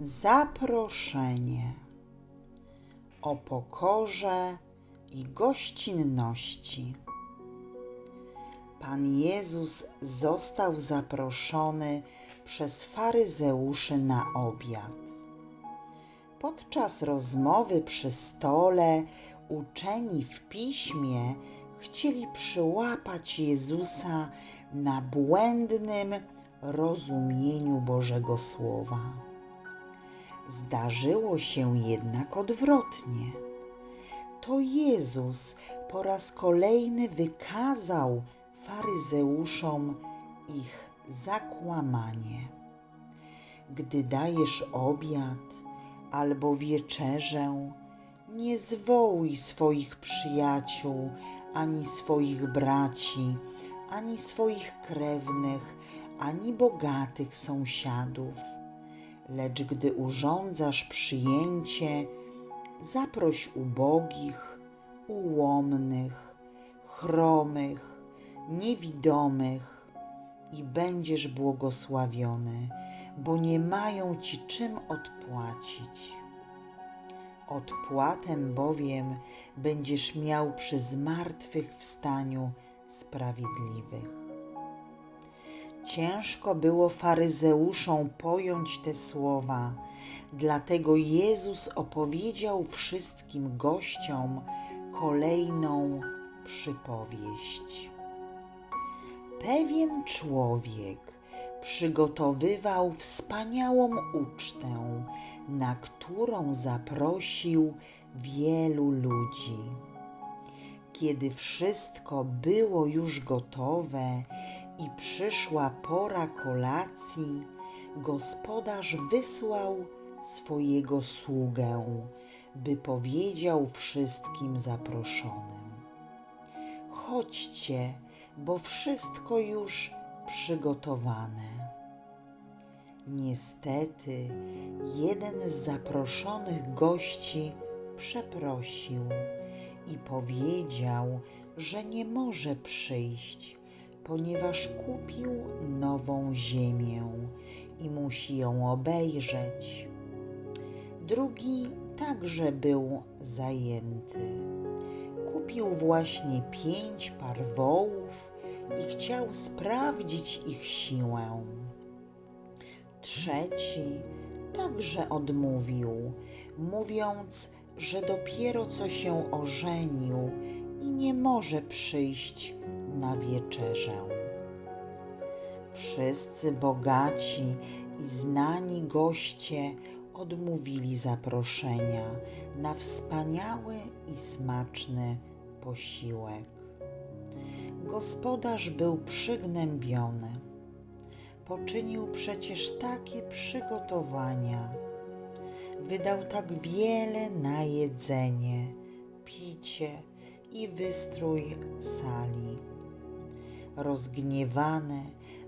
Zaproszenie o pokorze i gościnności. Pan Jezus został zaproszony przez faryzeuszy na obiad. Podczas rozmowy przy stole uczeni w piśmie chcieli przyłapać Jezusa na błędnym rozumieniu Bożego Słowa. Zdarzyło się jednak odwrotnie. To Jezus po raz kolejny wykazał faryzeuszom ich zakłamanie. Gdy dajesz obiad albo wieczerzę, nie zwołuj swoich przyjaciół, ani swoich braci, ani swoich krewnych, ani bogatych sąsiadów. Lecz gdy urządzasz przyjęcie, zaproś ubogich, ułomnych, chromych, niewidomych i będziesz błogosławiony, bo nie mają ci czym odpłacić. Odpłatę bowiem będziesz miał przy zmartwychwstaniu sprawiedliwych. Ciężko było faryzeuszom pojąć te słowa, dlatego Jezus opowiedział wszystkim gościom kolejną przypowieść. Pewien człowiek przygotowywał wspaniałą ucztę, na którą zaprosił wielu ludzi. Kiedy wszystko było już gotowe i przyszła pora kolacji, gospodarz wysłał swojego sługę, by powiedział wszystkim zaproszonym: Chodźcie, bo wszystko już przygotowane. Niestety, jeden z zaproszonych gości przeprosił i powiedział, że nie może przyjść, ponieważ kupił nową ziemię i musi ją obejrzeć. Drugi także był zajęty. Kupił właśnie pięć par wołów i chciał sprawdzić ich siłę. Trzeci także odmówił, mówiąc, że dopiero co się ożenił i nie może przyjść na wieczerzę. Wszyscy bogaci i znani goście odmówili zaproszenia na wspaniały i smaczny posiłek. Gospodarz był przygnębiony. Poczynił przecież takie przygotowania. Wydał tak wiele na jedzenie, picie i wystrój sali. Rozgniewany,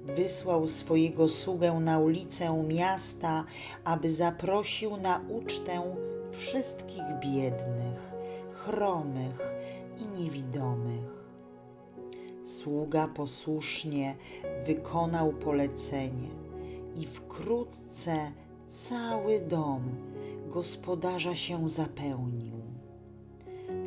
wysłał swojego sługę na ulicę miasta, aby zaprosił na ucztę wszystkich biednych, chromych i niewidomych. Sługa posłusznie wykonał polecenie i wkrótce cały dom gospodarza się zapełnił.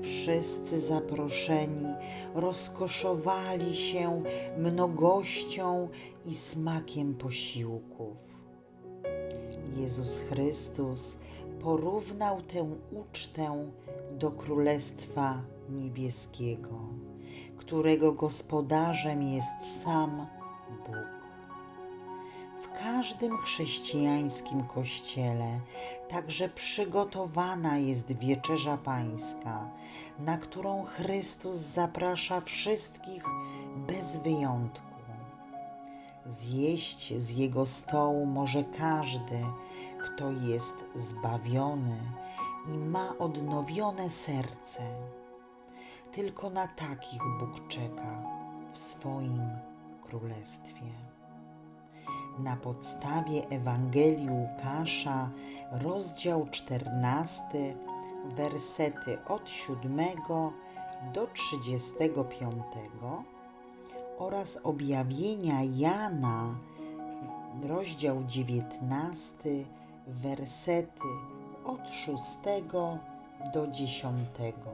Wszyscy zaproszeni rozkoszowali się mnogością i smakiem posiłków. Jezus Chrystus porównał tę ucztę do Królestwa Niebieskiego, którego gospodarzem jest sam każdym chrześcijańskim kościele także przygotowana jest wieczerza pańska, na którą Chrystus zaprasza wszystkich bez wyjątku. Zjeść z Jego stołu może każdy, kto jest zbawiony i ma odnowione serce. Tylko na takich Bóg czeka w swoim królestwie na podstawie Ewangelii Łukasza, rozdział 14, wersety od 7 do 35 oraz objawienia Jana, rozdział 19, wersety od szóstego do dziesiątego.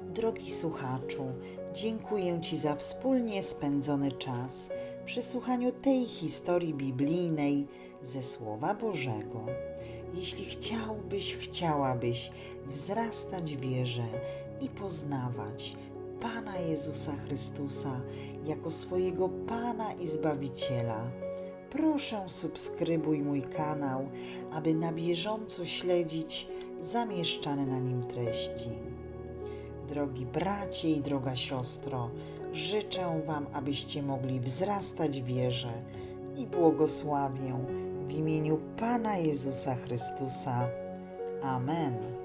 Drogi słuchaczu, dziękuję Ci za wspólnie spędzony czas przy słuchaniu tej historii biblijnej ze Słowa Bożego. Jeśli chciałbyś, chciałabyś wzrastać wierze i poznawać Pana Jezusa Chrystusa jako swojego Pana i Zbawiciela, proszę subskrybuj mój kanał, aby na bieżąco śledzić zamieszczane na nim treści. Drogi bracie i droga siostro, życzę Wam, abyście mogli wzrastać w wierze i błogosławię w imieniu Pana Jezusa Chrystusa. Amen.